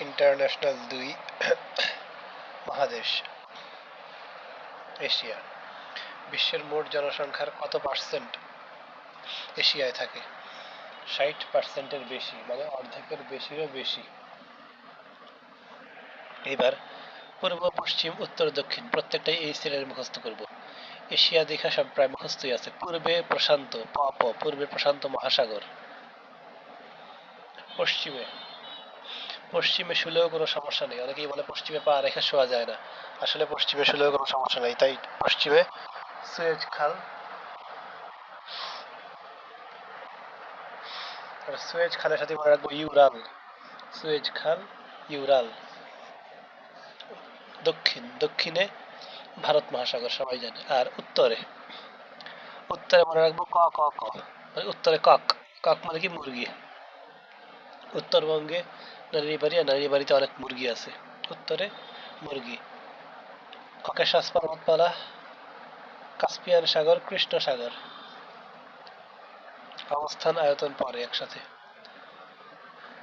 International দুই মহাদেশ, Asia. বিশ্বের মোট জনসংখ্যার কত পার্সেন্ট এশিয়ায় থাকে? ষাট পার্সেন্টের বেশি মানে অর্ধেকের বেশিরও বেশি। এবার পূর্ব, পশ্চিম, উত্তর, দক্ষিণ প্রত্যেকটাই এই সিরিয়াল মুখস্থ করব। এশিয়া দেখা সব প্রায় মুখস্থই আছে। পূর্বে প্রশান্ত প, পূর্বে প্রশান্ত মহাসাগর। পশ্চিমে পশ্চিমে শুলেও কোনো সমস্যা নেই। অনেকেই বলে পশ্চিমে পা রেখে শোয়া যায় না। আসলে পশ্চিমে শুলেও কোনো সমস্যা নেই। তাই পশ্চিমে সুয়েজ খাল সুয়েজ খালের সাথে মনে রাখব ইউরাল। সুয়েজ খাল ইউরাল। দক্ষিণ, দক্ষিণে ভারত মহাসাগর, সবাই জানে। আর উত্তরে উত্তরে মনে রাখব ক ক ক। মানে উত্তরে কক। কক মানে কি? মুরগি। উত্তরবঙ্গে নারী বাড়ি আর নারী বাড়িতে অনেক মুরগি আছে। উত্তরে মুরগি ককেশাস পর্বতমালা কাস্পিয়ান সাগর, কৃষ্ণ সাগর। অবস্থান, আয়তন পরে একসাথে।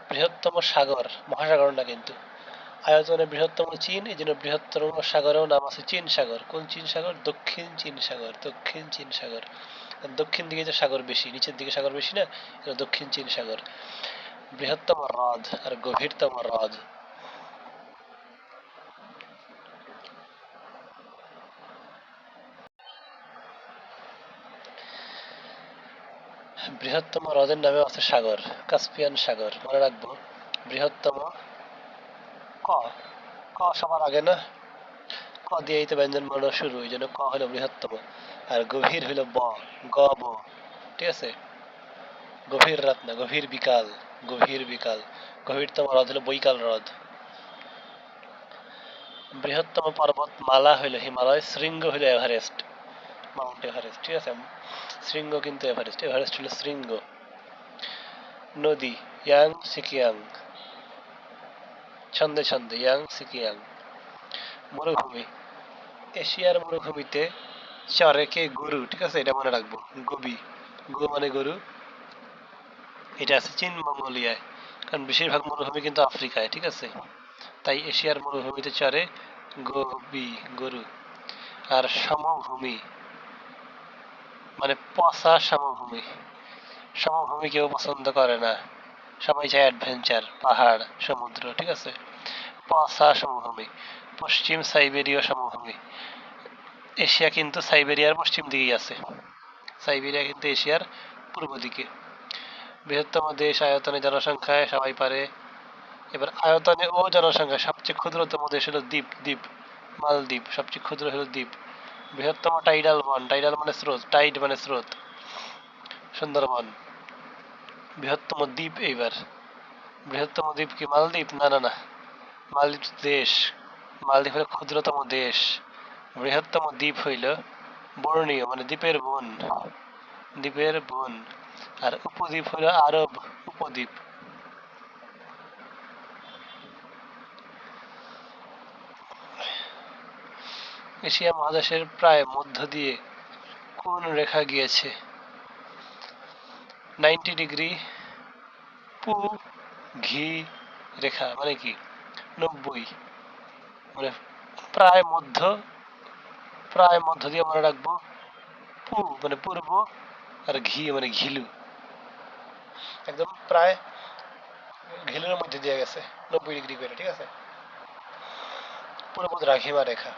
বৃহত্তম সাগর, মহাসাগর না কিন্তু। আয়তনে বৃহত্তম চীন, এই জন্য বৃহত্তম সাগরেও নাম আছে চীন সাগর। কোন চীন সাগর? দক্ষিণ চীন সাগর, দক্ষিণ চীন সাগর। দক্ষিণ দিকে যে সাগর বেশি, নিচের দিকে সাগর বেশি না দক্ষিণ চীন সাগর। বৃহত্তম হ্রদ আর গভীরতম হ্রদ। বৃহত্তম হ্রদের নামে আছে সাগর, কাস্পিয়ান সাগর। মনে রাখব, বৃহত্তম ক ক সবার আগে না? ক দিয়েই তো ব্যঞ্জন বর্ণ শুরু ওই জন্য ক হলো বৃহত্তম আর গভীর হলো ব, গ, ব। ঠিক আছে? গভীর রাত না, গভীর বিকাল। গভীর বিকাল। গভীরতম হ্রদ হলো বৈকাল হ্রদ। বৃহত্তম পর্বত মালা হইল হিমালয়, শৃঙ্গ হইল এভারেস্ট, মাউন্ট এভারেস্ট, ঠিক আছে? শৃঙ্গ কিন্তু এভারেস্ট এভারেস্ট হলো শৃঙ্গ। নদী, ইয়াং, সিকিয়াং। ছন্দে ছন্দে, ইয়াং, সিকিয়াং। মরুভূমি, এশিয়ার মরুভূমিতে চরে কে গরু, ঠিক আছে? এটা মনে রাখব। গবি। গো মানে গরু এটা আছে চীন মঙ্গোলিয়ায় কারণ বেশিরভাগ মরুভূমি কিন্তু আফ্রিকায়, ঠিক আছে? তাই এশিয়ার মরুভূমিতে চরে গবি, গরু। আর সমভূমি মানে পচা সমভূমি। সমভূমি কেউ পছন্দ করে না। সবাই চায় অ্যাডভেঞ্চার পাহাড়, সমুদ্র, ঠিক আছে? পচা সমভূমি, পশ্চিম সাইবেরীয় সমভূমি। এশিয়া কিন্তু সাইবেরিয়ার পশ্চিম দিকেই আছে। সাইবেরিয়া কিন্তু এশিয়ার পূর্ব দিকে। বৃহত্তম দেশ আয়তনে জনসংখ্যায় সবাই পারে। এবার আয়তনে ও জনসংখ্যা সবচেয়ে ক্ষুদ্রতম দেশ হলো দ্বীপ দ্বীপ, মালদ্বীপ। সবচেয়ে ক্ষুদ্র হলো দ্বীপ। বৃহত্তম টাইডাল বন। টাইডাল মানে স্রোত টাইড মানে স্রোত। সুন্দরবন। বৃহত্তম দ্বীপ এইবার। বৃহত্তম দ্বীপ কি মালদ্বীপ? না না না। মালদ্বীপ দেশ। মালদ্বীপ হলো ক্ষুদ্রতম দেশ। বৃহত্তম দ্বীপ হইল বর্ণীয় মানে দ্বীপের বন। দ্বীপের বন। আর উপদ্বীপ হলো আরব উপদ্বীপ। এশিয়া মহাদেশের প্রায় মধ্য দিয়ে কোন রেখা গিয়েছে? নাইনটি ডিগ্রি পু ঘি রেখা মানে কি? নব্বই। মানে প্রায় মধ্য প্রায় মধ্য দিয়ে মনে রাখব পু মানে পূর্ব আর ঘি মানে ঘিলু। একদম প্রায় ঘিলুর মধ্যে দিয়ে গেছে, নব্বই ডিগ্রি করে, ঠিক আছে? পূর্ব দ্রাঘিমা রেখা।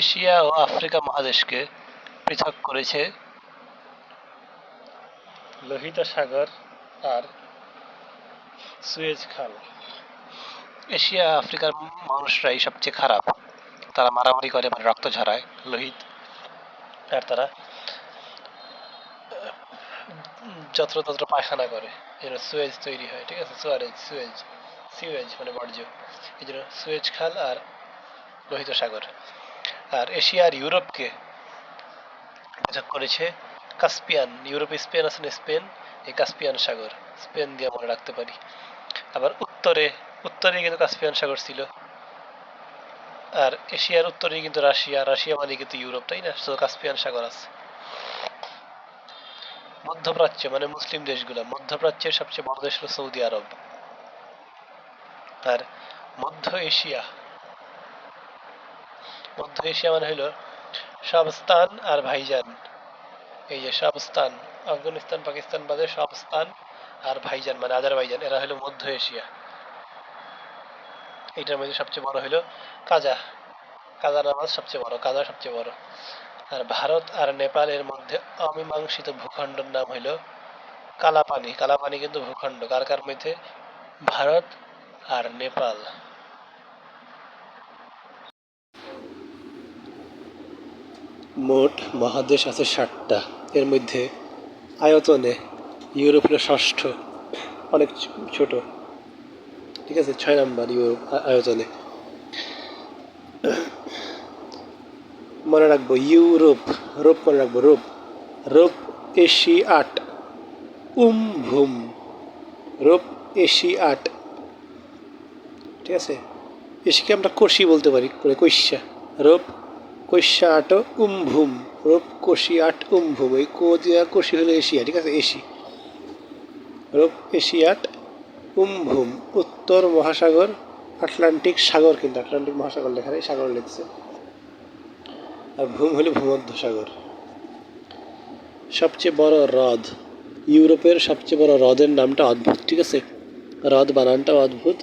এশিয়া ও আফ্রিকা মহাদেশকে পৃথক করেছে লোহিত সাগর আর সুয়েজ খাল এশিয়া, আফ্রিকার মানুষরাই সবচেয়ে খারাপ। তারা মারামারি করে মানে রক্ত ঝরায় লোহিত। আর তারা যত্রতত্র পায়খানা করে। জন্য সুয়েজ তৈরি হয়, ঠিক আছে? সুয়ারেজ, সুয়েজ সিওয়েজ মানে বর্জ্য। এই জন্য সুয়েজ খাল আর লোহিত সাগর। আর এশিয়া আর ইউরোপকে করেছে কাস্পিয়ান। ইউরোপে স্পেন আছে না স্পেন? এই কাস্পিয়ান সাগর। স্পেন দিয়ে মনে রাখতে পারি। আবার উত্তরে উত্তরে কিন্তু কাস্পিয়ান সাগর ছিল। আর এশিয়ার উত্তরে কিন্তু রাশিয়া রাশিয়া মানে কিন্তু ইউরোপ, তাই না? তো কাস্পিয়ান সাগর আছে। মধ্যপ্রাচ্য মানে মুসলিম দেশগুলো। মধ্যপ্রাচ্যের সবচেয়ে বড় দেশ হলো সৌদি আরব। আর মধ্য এশিয়া মধ্য এশিয়া মানে হলো সব স্থান আর ভাইজান। এই যে সব স্থান আফগানিস্তান, পাকিস্তান বাদে সব স্থান আর ভাইজান মানে আজারবাইজান এরা হলো মধ্য এশিয়া। এটার মধ্যে সবচেয়ে বড় হলো কাজা। কাজা নামাজ সবচেয়ে বড়, কাজা সবচেয়ে বড়। আর ভারত আর নেপালের মধ্যে অমীমাংসিত ভূখণ্ডের নাম হইল কালাপানি। কালাপানি কিন্তু ভূখণ্ড। কার কার মধ্যে? ভারত আর নেপাল। মোট মহাদেশ আছে ষাটটা। এর মধ্যে আয়তনে ইউরোপ হলো ষষ্ঠ, অনেক ছোট। ঠিক আছে? ছয় নাম্বার ইউরোপ আ- আয়তনে। মনে রাখব, ইউরোপ, রোপ মনে রাখব, রোপ। রোপ এশিয়াট উম ভুম রোপ এশিয়াট। ঠিক আছে? এসিকে আমরা কোষি বলতে পারি মানে কৈশা রোপ কৈশা আট উম ভুম রোপ কোষি আট উম ভুম এই কোষি হলো এশিয়া, ঠিক আছে? এশি। রোপ এশিয়াট উম ভুম উত্তর মহাসাগর, আটলান্টিক সাগর কিন্তু আটলান্টিক মহাসাগর লেখা নেই, সাগর লিখছে। আর ভূম হলো ভূমধ্য সাগর সবচেয়ে বড় হ্রদ, ইউরোপের সবচেয়ে বড় হ্রদের নামটা অদ্ভুত, ঠিক আছে? হ্রদ বানানটাও অদ্ভুত,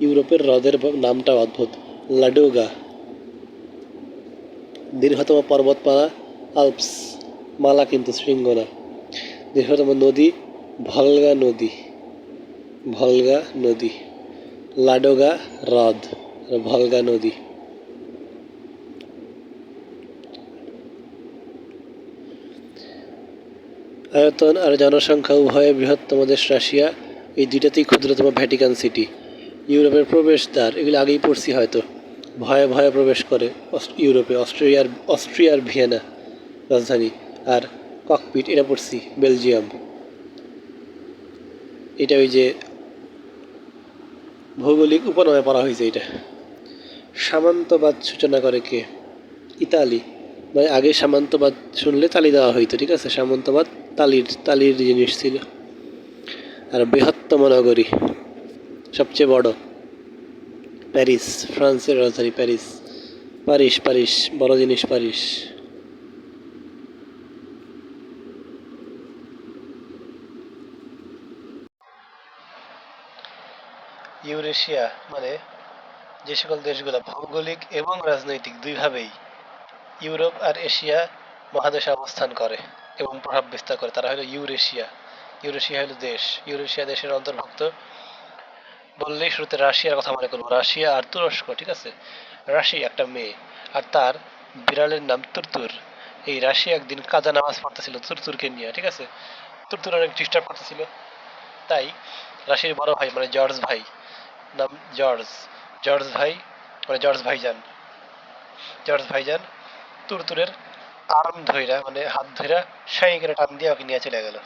ইউরোপের হ্রদের নামটাও অদ্ভুত। লাডোগা, দীর্ঘতম পর্বতমালা, আলপস, মালা কিন্তু শৃঙ্গ না দীর্ঘতম নদী ভলগা নদী ভলগা নদী, লাডোগা হ্রদ ভলগা নদী। আয়তন আর জনসংখ্যা উভয়ে বৃহত্তম দেশ রাশিয়া, এই দুইটাতেই ক্ষুদ্রতম ভ্যাটিকান সিটি। ইউরোপের প্রবেশদ্বার, এগুলো আগেই পড়ছি হয়তো। ভয়ে ভয়ে প্রবেশ করে ইউরোপে, অস্ট্রিয়ার অস্ট্রিয়ার ভিয়েনা রাজধানী, আর ককপিট এটা পড়ছি, বেলজিয়াম। এটা ওই যে ভৌগোলিক উপনামে পড়া হয়েছে এটা। সামন্তবাদ সূচনা করে কে? ইতালি। মানে আগে সামন্তবাদ শুনলে তালি দেওয়া হইতো, ঠিক আছে? সামন্তবাদ তালির তালির জিনিস ছিল। আর বৃহত্তম নগরী, সবচেয়ে বড়, প্যারিস, ফ্রান্সের রাজধানী প্যারিস। প্যারিস প্যারিস বড় জিনিস প্যারিস ইউরেশিয়া মানে যে সকল দেশগুলো ভৌগোলিক এবং রাজনৈতিক দুইভাবেই ইউরোপ আর এশিয়া মহাদেশে অবস্থান করে এবং প্রভাব বিস্তার করে, তারা হলো ইউরেশিয়া। ইউরেশিয়া হলো দেশ। ইউরেশিয়া দেশের অন্তর্ভুক্ত বললেই শুরুতে রাশিয়ার কথা মনে করব। রাশিয়া আর তুরস্ক, ঠিক আছে? রাশি একটা মেয়ে আর তার বিড়ালের নাম তুরতুর। এই রাশিয়া একদিন কাজা নামাজ পড়তেছিল তুরতুরকে নিয়ে, ঠিক আছে? তুরতুর অনেক ডিস্টার্ব করতেছিল। তাই রাশির বড় ভাই মানে জর্জ ভাই নাম জর্জ জর্জ ভাই মানে জর্জ ভাইজান। জর্জ ভাইজান তুরতুরের আর্ম ধইরা মানে হাত ধইরা সাই করে টান দিয়ে ওকে নিয়ে চলে গেল।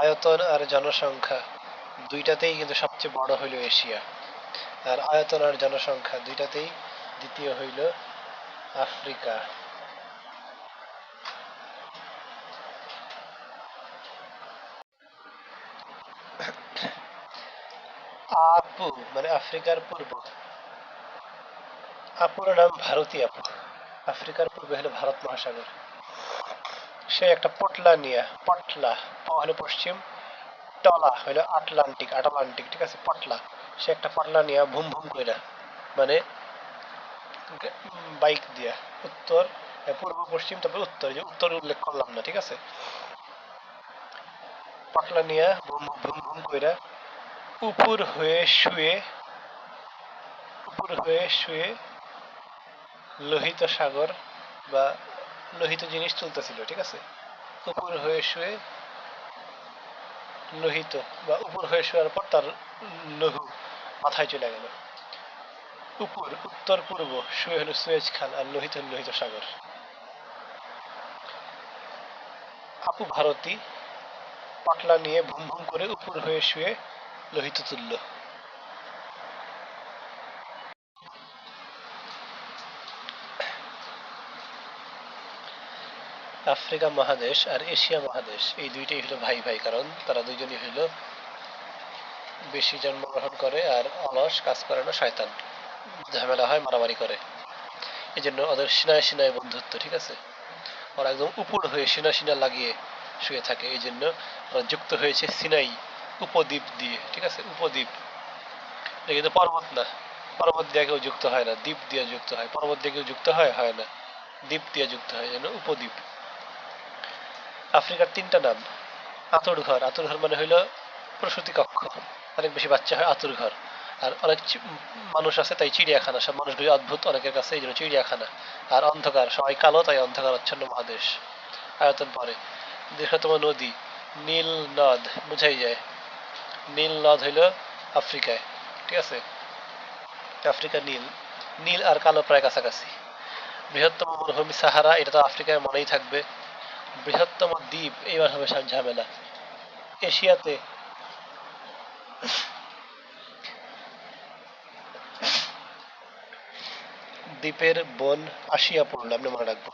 আয়তন আর জনসংখ্যা দুইটাতেই কিন্তু সবচেয়ে বড় হইল এশিয়া। আর আয়তন আর জনসংখ্যা দুইটাতেই দ্বিতীয় হইল আফ্রিকা। আপু মানে আফ্রিকার পূর্ব। আপুর নাম ভারতী আপু। আফ্রিকার পূর্বে হলো ভারত মহাসাগর। সে একটা পটলা নিয়ে, পটলা হলো পশ্চিম, টলা হলো আটলান্টিক আটলান্টিক, ঠিক আছে, পটলা। সে একটা পটলা নিয়ে ভুম ভুম কইরা মানে বাইক দিয়া, উত্তর পূর্ব, পশ্চিম, তারপরে উত্তর, যে উত্তর উল্লেখ করলাম না, ঠিক আছে? পটলা নিয়ে ভুম ভুম ভুম কইরা উপর হয়ে শুয়ে, উপর হয়ে শুয়ে লোহিত সাগর বা লোহিত জিনিস তুলতেছিল, ঠিক আছে? উপর হয়ে শুয়ে লোহিত বা উপর হয়ে শোয়ার পর তার লঘু মাথায় চলে গেল। উপর, উত্তর, পূর্ব, শুয়ে হলো সুয়েজ খাল আর লোহিত লোহিত সাগর। আপু ভারতী পাটলা নিয়ে ভুম ভুম করে উপর হয়ে শুয়ে লোহিত তুলল আফ্রিকা মহাদেশ আর এশিয়া মহাদেশ, এই দুইটাই হলো ভাই ভাই, কারণ তারা দুইজনই হইল বেশি জন্মগ্রহণ করে আর অলস কাজ করে না, শয়তান। ঝামেলা হয়, মারামারি করে। এই জন্য ওদের সিনায় সিনায় বন্ধুত্ব, ঠিক আছে? ওরা একদম উপর হয়ে সিনা সিনা লাগিয়ে শুয়ে থাকে এই জন্য ওরা যুক্ত হয়েছে সিনাই। উপদ্বীপ দিয়ে, ঠিক আছে? উপদ্বীপ। কিন্তু পর্বত না। পর্বত দিয়ে কেউ যুক্ত হয় না। দ্বীপ দিয়ে যুক্ত হয়। পর্বত দিয়ে কেউ যুক্ত হয়? হয় না। দ্বীপ দিয়ে যুক্ত হয়। জন্য উপদ্বীপ। আফ্রিকার তিনটা নাম। আতুর ঘর আতুর ঘর মানে হইল প্রসূতি কক্ষ। অনেক বেশি বাচ্চা হয় আতুর ঘর আর অনেক মানুষ আছে, তাই চিড়িয়াখানা। সব মানুষগুলি অদ্ভুত, অনেকের কাছে এই জন্য চিড়িয়াখানা। আর অন্ধকার, সবাই কালো, তাই অন্ধকার আচ্ছন্ন মহাদেশ। আয়তন পরে। দীর্ঘতম নদী। নীল নদ, বুঝাই যায়। নীল নদ হইল আফ্রিকায়, ঠিক আছে? আফ্রিকা নীল নীল আর কালো প্রায় কাছাকাছি। বৃহত্তম মরুভূমি সাহারা, এটা তো আফ্রিকায় মনেই থাকবে। বৃহত্তম দ্বীপ, এইবার হবে ঝামেলা। এশিয়াতে দ্বীপের বন আসিয়া পড়ল, আপনি মনে রাখব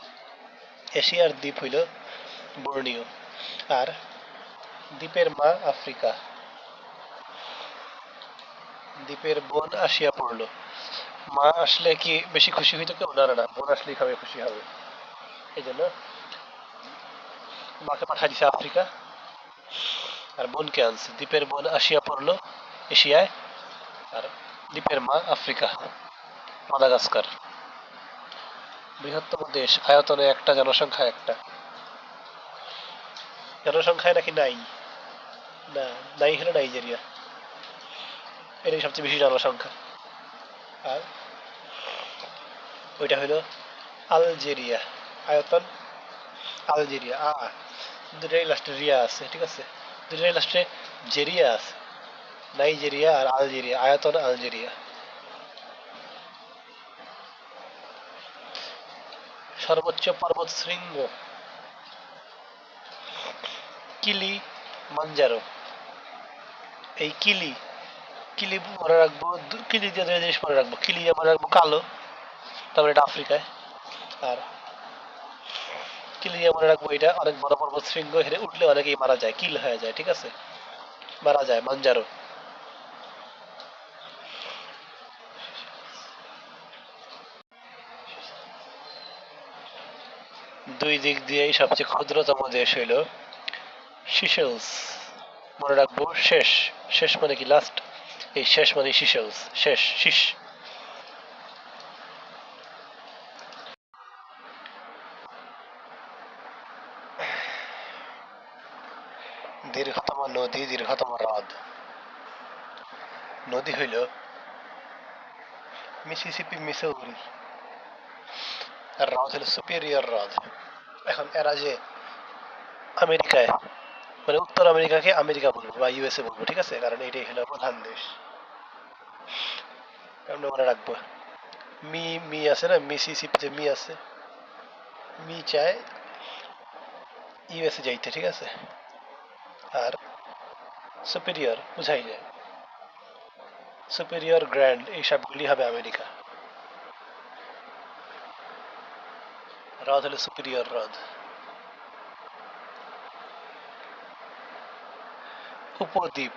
এশিয়ার দ্বীপ হইল বর্ণীয়। আর দ্বীপের মা আফ্রিকা। দ্বীপের বোন আসিয়া পড়ল। মা আসলে কি বেশি খুশি হইতো কেউ? না না বোন আসলেই খাবে, খুশি হবে। এই জন্য মাকে পাঠাই দিছে আফ্রিকা। আর বোনকে আনছে। দ্বীপের বোন আসিয়া পড়ল এশিয়ায়। আর দ্বীপের মা আফ্রিকা, মাদাগাস্কার। বৃহত্তম দেশ। আয়তনে একটা, জনসংখ্যা একটা। জনসংখ্যায় নাকি নাই? না, নাই হলো নাইজেরিয়া। এটাই সবচেয়ে বেশি জনসংখ্যা। আর ওইটা হলো আলজেরিয়া। আয়তন আলজেরিয়া। আ। দুটাই লাস্টে রিয়া আছে, ঠিক আছে? দুটাই লাস্টে জেরিয়া আছে। নাইজেরিয়া আর আলজেরিয়া, আয়তন আলজেরিয়া। সর্বোচ্চ পর্বত শৃঙ্গ। কিলি মাঞ্জারো এই কিলি কিলি মনে রাখব কিলি দুই জিনিস মনে রাখব, কিলি মনে রাখব কালো, তারপরে এটা আফ্রিকায়, আর কিলি দিয়ে মনে রাখব এটা অনেক বড় পর্বত শৃঙ্গ হেরে উঠলে অনেকেই মারা যায়, কিল হয়ে যায়, ঠিক আছে? মারা যায়, মাঞ্জারো। দুই দিক দিয়েই সবচেয়ে ক্ষুদ্রতম দেশ হইল সিশেলস মনে রাখব শেষ শেষ মানে কি লাস্ট এই শেষ মানে সিশেলস শেষ শীষ দীর্ঘতম নদী, দীর্ঘতম হ্রদ। নদী হইল মিসিসিপি, মিসৌরি। আর হ্রদ হলো সুপিরিয়র হ্রদ। এখন এরা যে আমেরিকায় মানে উত্তর আমেরিকাকে আমেরিকা বলব বা ইউএসএ বলব, ঠিক আছে? কারণ এটাই হলো প্রধান দেশ। মনে রাখব, মি মি আছে না? মিসিসিপিতে মি আছে, মি চায় ইউএসএ যাইতে, ঠিক আছে? আর সুপিরিয়র বুঝাই যায়। সুপিরিয়র গ্র্যান্ড এই সবগুলি হবে আমেরিকা। হ্রদ হলো সুপিরিয়র হ্রদ উপদ্বীপ।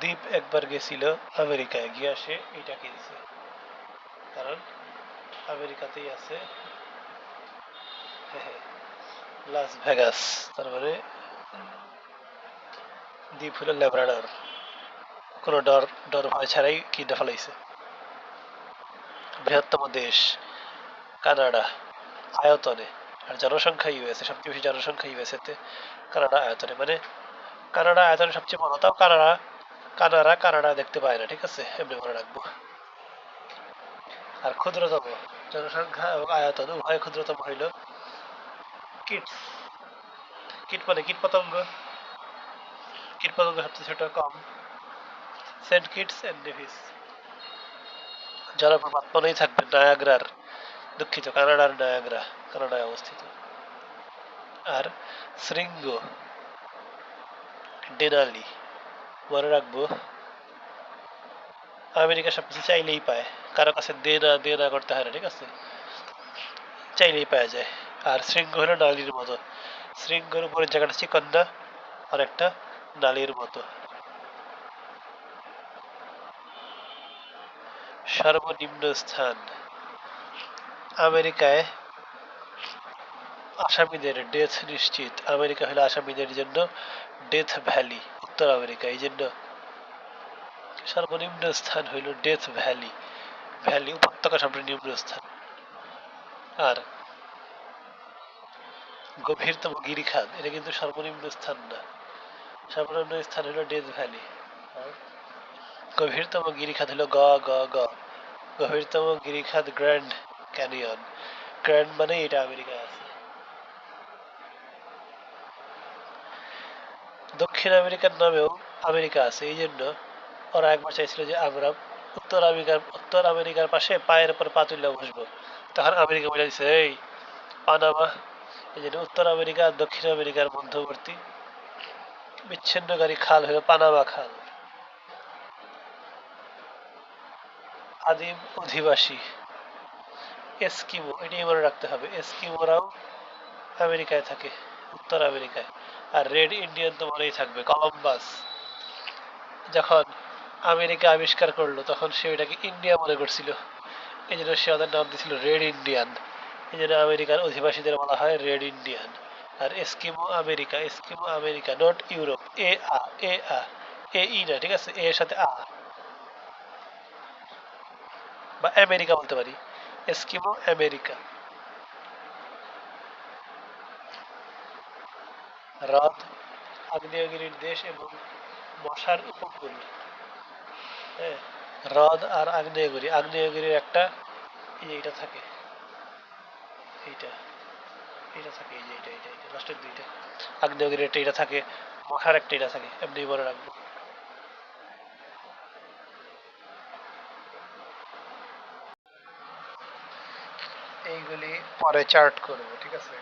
দ্বীপ একবার গেছিল আমেরিকায়, গিয়ে সে এটা কিনছে কারণ আমেরিকাতেই আছে লাস ভেগাস। তার মানে দ্বীপ হলো ল্যাব্রাডর। কোনো ডর ডর ভয় ছাড়াই কিনে ফেলাইছে বৃহত্তম দেশ, কানাডা, আয়তনে। আর জনসংখ্যা ইউএসএ সবচেয়ে বেশি জনসংখ্যা ইউএসএ তে কানাডা আয়তনে। মানে কানাডা আয়তনে সবচেয়ে বড়, তাও কানাডা কানাডা কানাডা দেখতে পায় না, ঠিক আছে? এমনি মনে রাখব। আর ক্ষুদ্রতম জনসংখ্যা এবং আয়তন, উভয় ক্ষুদ্রতম হইল কিটস। কীট মানে কীট পতঙ্গ। কীট পতঙ্গ সবচেয়ে ছোট, কম। সেন্ট কিটস এন্ড নেভিস জলপ্রপাত মনেই থাকবে নায়াগ্রার, দুঃখিত, কানাডার নায়াগ্রা, কানাডায় অবস্থিত। আর শৃঙ্গ। ডেনালি মনে রাখব। আমেরিকা সবকিছু চাইলেই পায়। কারও কাছে দে না দে না করতে হয় না, ঠিক আছে? চাইলেই পাওয়া যায়। আর শৃঙ্গ হলো নালির মতো। শৃঙ্গের উপরের জায়গাটা চিকন না অনেকটা নালির মতো। সর্বনিম্ন স্থান। আমেরিকায় আসামিদের ডেথ নিশ্চিত। আমেরিকা হলো আসামিদের জন্য ডেথ ভ্যালি উত্তর আমেরিকা, এই জন্য সর্বনিম্ন স্থান হইল ডেথ ভ্যালি ভ্যালি উপত্যকা সর্বনিম্ন স্থান। আর গভীরতম গিরিখাত, এটা কিন্তু সর্বনিম্ন স্থান না। সর্বনিম্ন স্থান হলো ডেথ ভ্যালি গভীরতম গিরিখাত হলো গ গ গ। গভীরতম গিরিখাত গ্র্যান্ড ক্যানিয়ন গ্র্যান্ড মানে এটা আমেরিকায় আছে দক্ষিণ আমেরিকার নামেও আমেরিকা আছে, এই জন্য ওরা একবার চাইছিল যে আমরা উত্তর আমেরিকার উত্তর আমেরিকার পাশে পায়ের উপর পা তুলে বসবো। তখন আমেরিকা বলে দিচ্ছে এই, পানামা, এই জন্য উত্তর আমেরিকা আর দক্ষিণ আমেরিকার মধ্যবর্তী বিচ্ছিন্নকারী খাল হলো পানামা খাল। আদিম অধিবাসী, এস্কিমো, এটাই মনে রাখতে হবে, এস্কিমোরাও আমেরিকায় থাকে, উত্তর আমেরিকায়। আর রেড ইন্ডিয়ান তো মনেই থাকবে, কলম্বাস। যখন আমেরিকা আবিষ্কার করল, তখন সে ওইটাকে ইন্ডিয়া মনে করছিল। এই জন্য সে ওদের নাম দিয়েছিল রেড ইন্ডিয়ান। এই জন্য আমেরিকার অধিবাসীদের বলা হয় red Indian. R Eskimo America Eskimo America not Europe এ আ এ আ এ ই না, ঠিক আছে? এ এর সাথে আ বা আমেরিকা বলতে পারি। Eskimo America. হ্রদ আগ্নেয়গিরির দেশ এবং মশার উপকূল। হ্যাঁ হ্রদ আর আগ্নেয়গিরি। আগ্নেয়গিরির একটা এই যে এটা থাকে। এইটা। থাকে, এই যে লাস্টের দুইটা। আগ্নেয়গিরির একটা এটা থাকে মশার একটা এটা থাকে। এমনি মনে রাখব। এইগুলি পরে চার্ট করব, ঠিক আছে?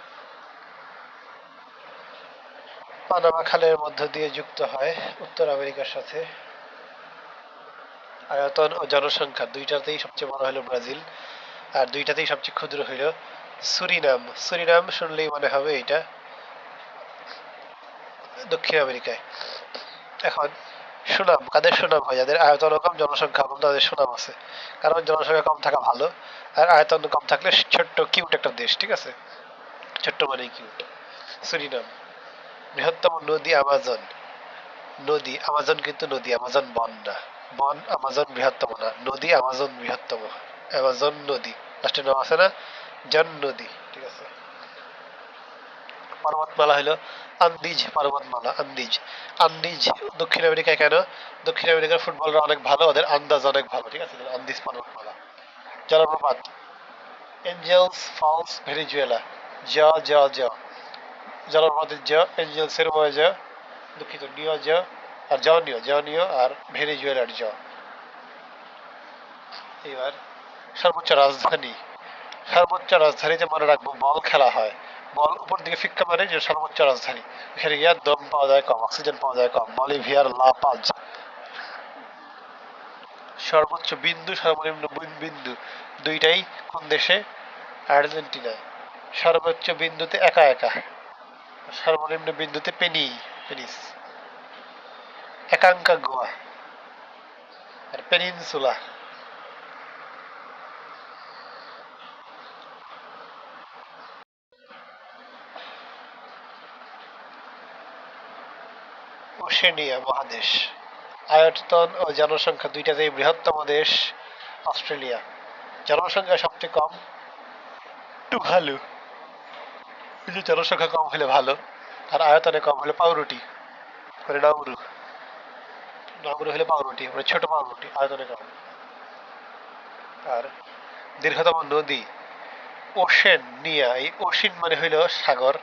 পানামা খালের মধ্য দিয়ে যুক্ত হয় উত্তর আমেরিকার সাথে। আয়তন ও জনসংখ্যা দুইটাতেই সবচেয়ে বড় হলো ব্রাজিল, আর দুইটাতেই সবচেয়ে ক্ষুদ্র হইল সুরিনাম। সুরিনাম শুনলেই মনে হবে এটা দক্ষিণ আমেরিকায়। এখন সুনাম, কাদের সুনাম হয়? যাদের আয়তন কম, জনসংখ্যা কম, তাদের সুনাম আছে। কারণ জনসংখ্যা কম থাকা ভালো, আর আয়তন কম থাকলে ছোট্ট কিউট একটা দেশ, ঠিক আছে? ছোট্ট মানে কিউট সুরিনাম। বৃহত্তম নদী আমাজন। নদী আমাজন কিন্তু নদী আমাজন বন না। বন আমাজন বৃহত্তম না। নদী আমাজন বৃহত্তম। অ্যামাজন নদী। লাস্টে নাম আছে না? জন নদী। ঠিক আছে। পর্বতমালা হলো আন্দিজ পর্বতমালা, আন্দিজ। আন্দিজ দক্ষিণ আমেরিকায় কেন? দক্ষিণ আমেরিকার ফুটবলরা অনেক ভালো, ওদের আন্দাজ অনেক ভালো। ঠিক আছে? আন্দিজ পর্বতমালা। জলপ্রপাত। Angels Falls Venezuela. জ জ জ। জলপ্রপাতের জ এঞ্জেলসের ময় জ, দুঃখিত নিয় জ, আর জনীয় জনীয় আর ভেনিজুয়েলার জ। এবার সর্বোচ্চ রাজধানী। সর্বোচ্চ রাজধানীতে মনে রাখব বল খেলা হয়। বল উপর দিকে ফিক্কা মারে যে সর্বোচ্চ রাজধানী। এখানে গিয়ে দম পাওয়া যায় কম, অক্সিজেন পাওয়া যায় কম। বলিভিয়ার লা পাজ। সর্বোচ্চ বিন্দু, সর্বনিম্ন বিন্দু দুইটাই কোন দেশে? আর্জেন্টিনায়। সর্বোচ্চ বিন্দুতে একা একা। সর্বনিম্ন বিন্দুতে পেনি পেনিস। একাঙ্কা গোয়া আর পেনিনসুলা। ওশেনিয়া মহাদেশ। আয়তন ও জনসংখ্যা দুইটাতেই বৃহত্তম দেশ, অস্ট্রেলিয়া। জনসংখ্যা সবচেয়ে কম। টুভালু যে জনসংখ্যা কম হলে ভালো, আর আয়তনে কম হলে পাউরুটি মানে নাউরু নাউরু হলে পাউরুটি মানে ছোট পাউরুটি, আয়তনে কম। আর দীর্ঘতম নদী, ওশেন নিয়া, এই ওশিন মানে হইল সাগর,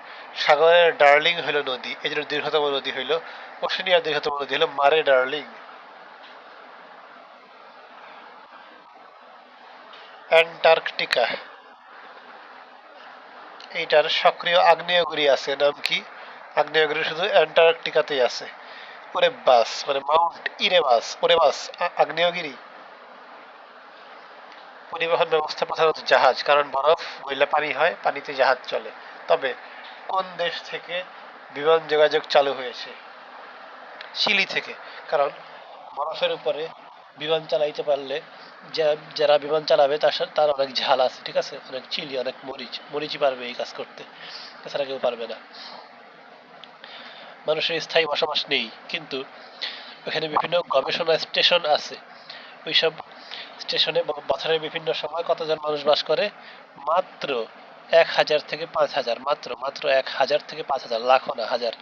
সাগরের ডার্লিং হইল নদী, এই জন্য দীর্ঘতম নদী হইল ওশেনিয়ার দীর্ঘতম নদী হলো মারে ডার্লিং। অ্যান্টার্কটিকা এইটার সক্রিয় আগ্নেয়গিরি আছে নাম কি? আগ্নেয়গিরি শুধু অ্যান্টার্কটিকাতেই আছে। ওরে বাস মানে মাউন্ট ইরেবাস ওরে বাস আগ্নেয়গিরি। পরিবহন ব্যবস্থা প্রধানত জাহাজ, কারণ বরফ গইলে পানি হয়, পানিতে জাহাজ চলে। তবে কোন দেশ থেকে বিমান যোগাযোগ চালু হয়েছে? চিলি থেকে, কারণ বরফের উপরে বিমান চালাইতে পারলে যারা বিমান চালাবে তার তার অনেক ঝাল আছে, ঠিক আছে? অনেক চিলি অনেক মরিচ, মরিচই পারবে এই কাজ করতে। এছাড়া কেউ পারবে না। মানুষের স্থায়ী বসবাস নেই, কিন্তু ওখানে বিভিন্ন গবেষণা স্টেশন আছে। ওইসব স্টেশনে বছরের বিভিন্ন সময় কতজন মানুষ বাস করে? মাত্র এক হাজার থেকে পাঁচ হাজার, মাত্র মাত্র এক হাজার থেকে পাঁচ হাজার লাখও না, হাজার।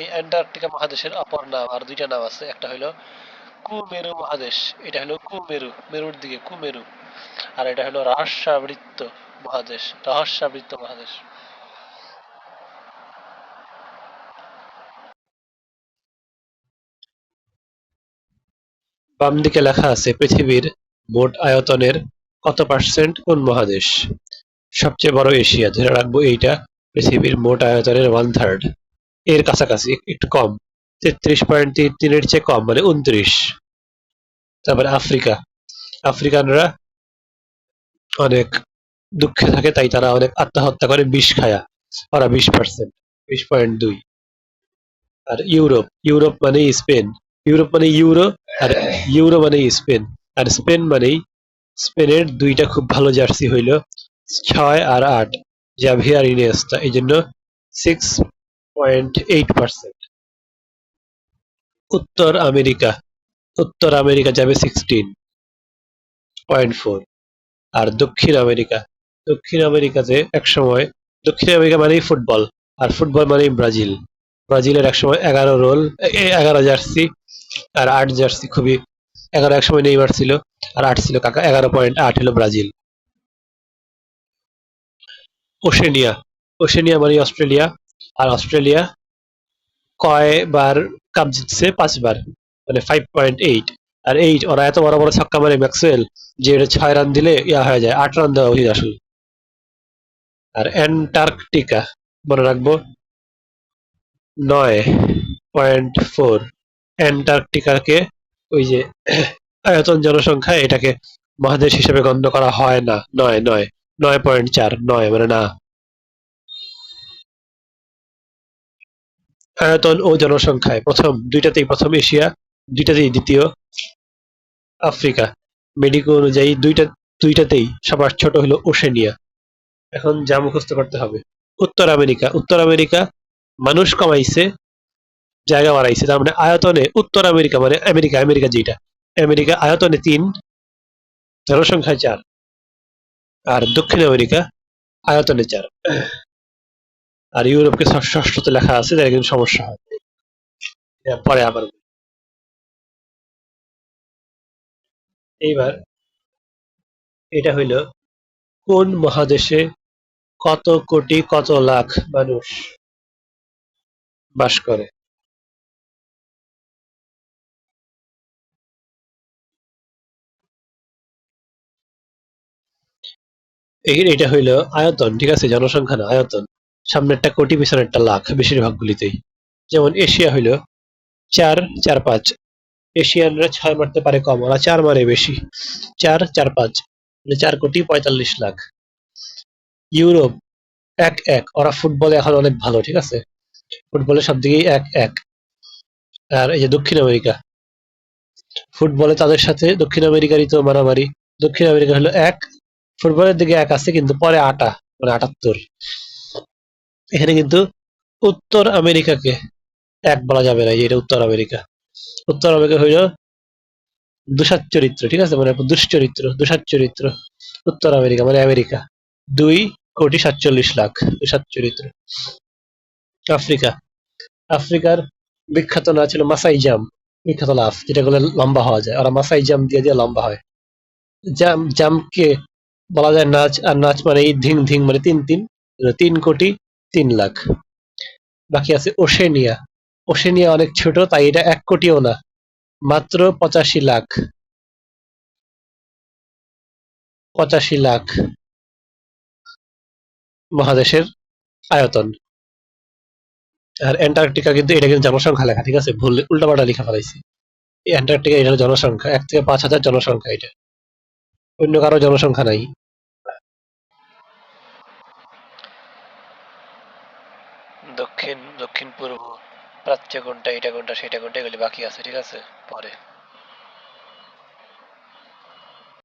এই অ্যান্টার্কটিকা মহাদেশের অপর নাম আর দুইটা নাম আছে। একটা হলো কুমেরু মহাদেশ। এটা হলো কুমেরু, মেরুর দিকে কুমেরু। আর এটা হলো রহস্যাবৃত্ত মহাদেশ রহস্যাবৃত্ত মহাদেশ। বাম দিকে লেখা আছে, পৃথিবীর মোট আয়তনের কত পার্সেন্ট কোন মহাদেশ? সবচেয়ে বড় এশিয়া, ধরে রাখব এইটা, পৃথিবীর মোট আয়তনের ওয়ান থার্ড। এর কাছাকাছি, একটু কম। তেত্রিশ পয়েন্ট তিন তিনের চেয়ে কম মানে উনত্রিশ। তারপরে আফ্রিকা। আফ্রিকানরা অনেক দুঃখে থাকে, তাই তারা অনেক আত্মহত্যা করে বিষ খায়া। ওরা বিশ পার্সেন্ট, বিশ পয়েন্ট দুই। আর ইউরোপ ইউরোপ মানে স্পেন। ইউরোপ মানে ইউরো, আর ইউরো মানে স্পেন। আর স্পেন মানেই স্পেনের দুইটা খুব ভালো জার্সি হইল, ছয় আর আট। জাভিয়ার ইনিয়েস্তা এই জন্য সিক্স পয়েন্ট এইট পার্সেন্ট উত্তর আমেরিকা উত্তর আমেরিকা যাবে সিক্সটিন পয়েন্ট ফোর আর দক্ষিণ আমেরিকা, দক্ষিণ আমেরিকাতে একসময়, দক্ষিণ আমেরিকা মানেই ফুটবল আর ফুটবল মানেই ব্রাজিল। ব্রাজিলের একসময় এগারো রোল এগারো জার্সি আর আট জার্সি খুবই, এগারো একসময় নেইমার ছিল আর আট ছিল কাকা, এগারো পয়েন্ট আট হলো ব্রাজিল। ওশেনিয়া ওশেনিয়া মানে অস্ট্রেলিয়া আর অস্ট্রেলিয়া কয়বার কাপ জিতছে পাঁচবার মানে ফাইভ পয়েন্ট এইট আর এইট ওরা এত বড় বড় ছক্কা মারে ম্যাক্সওয়েল, যে এটা ছয় রান দিলে ইয়া হয়ে যায়, আট রান দেওয়া উচিত আসলে। আর অ্যান্টার্কটিকা, মনে রাখব, নয় পয়েন্ট ফোর অ্যান্টার্কটিকাকে ওই যে আয়তন জনসংখ্যা, এটাকে মহাদেশ হিসেবে গণ্য করা হয় না, নয় নয় নয় পয়েন্ট চার, নয় মানে না। আয়তন ও জনসংখ্যায় প্রথম, দুইটাতেই প্রথম এশিয়া, দুইটাতেই দ্বিতীয় আফ্রিকা। মেডিকো অনুযায়ী দুইটা, দুইটাতেই সবার ছোট হলো ওশেনিয়া। এখন যা মুখস্থ করতে হবে। উত্তর আমেরিকা উত্তর আমেরিকা মানুষ কমাইছে, জায়গা বাড়াইছে। তার মানে আয়তনে উত্তর আমেরিকা মানে আমেরিকা আমেরিকা যেটা আমেরিকা আয়তনে তিন, জনসংখ্যায় চার। আর দক্ষিণ আমেরিকা আয়তনে চার। আর ইউরোপকে ষষ্ঠ- ষষ্ঠতে লেখা আছে তাই কিন্তু সমস্যা হয়। পরে আবার এইবার এটা হইল, কোন মহাদেশে কত কোটি কত লাখ মানুষ বাস করে? এটা হইল আয়তন, ঠিক আছে? জনসংখ্যা না, আয়তন। সামনেরটা কোটি, পিছনেরটা লাখ বেশিরভাগ গুলিতেই যেমন এশিয়া হইল চার চার, পাঁচ। এশিয়ানরা ছয় মারতে পারে কম, ওরা চার মারে বেশি। চার চার, পাঁচ। মানে চার কোটি পঁয়তাল্লিশ লাখ। ইউরোপ এক এক। ওরা ফুটবলে এখন অনেক ভালো, ঠিক আছে? ফুটবলে সব দিকেই এক এক। আর এই যে দক্ষিণ আমেরিকা। ফুটবলে তাদের সাথে দক্ষিণ আমেরিকারই তো মারামারি। দক্ষিণ আমেরিকা হলো এক, ফুটবলের দিকে এক আছে, কিন্তু পরে আটা মানে আটাত্তর। এখানে কিন্তু উত্তর আমেরিকাকে এক বলা যাবে না এটা উত্তর আমেরিকা। উত্তর আমেরিকা হইল দুসাত চরিত্র ঠিক আছে? মানে দুশ্চরিত্র দুসাত চরিত্র উত্তর আমেরিকা মানে আমেরিকা। দুই কোটি সাতচল্লিশ লাখ দুসাত চরিত্র আফ্রিকা। আফ্রিকার বিখ্যাত নাচ ছিল মাসাই জাম, বিখ্যাত লাফ, যেটা করলে লম্বা হওয়া যায়। ওরা মাসাই জাম দিয়ে দিয়ে লম্বা হয়। জাম, জামকে বলা যায় নাচ, আর নাচ মানে এই ধিং ধিং মানে তিন তিন। তিন কোটি তিন লাখ। বাকি আছে ওশেনিয়া। ওশেনিয়া অনেক ছোট, তাই এটা এক কোটিও না। মাত্র পঁচাশি লাখ। পঁচাশি লাখ মহাদেশের আয়তন। আর অ্যান্টার্কটিকা কিন্তু, এটা কিন্তু জনসংখ্যা লেখা, ঠিক আছে? ভুল, উল্টাপাল্টা লেখা ফেলাইছি। অ্যান্টার্কটিকা এটা জনসংখ্যা, এক থেকে পাঁচ হাজার জনসংখ্যা এটা। অন্য কারও জনসংখ্যা নাই। দক্ষিণ দক্ষিণ পূর্ব, প্রাচ্য কোনটা এটা কোনটা সেটা কোনটা এগুলি বাকি আছে, ঠিক আছে? পরে।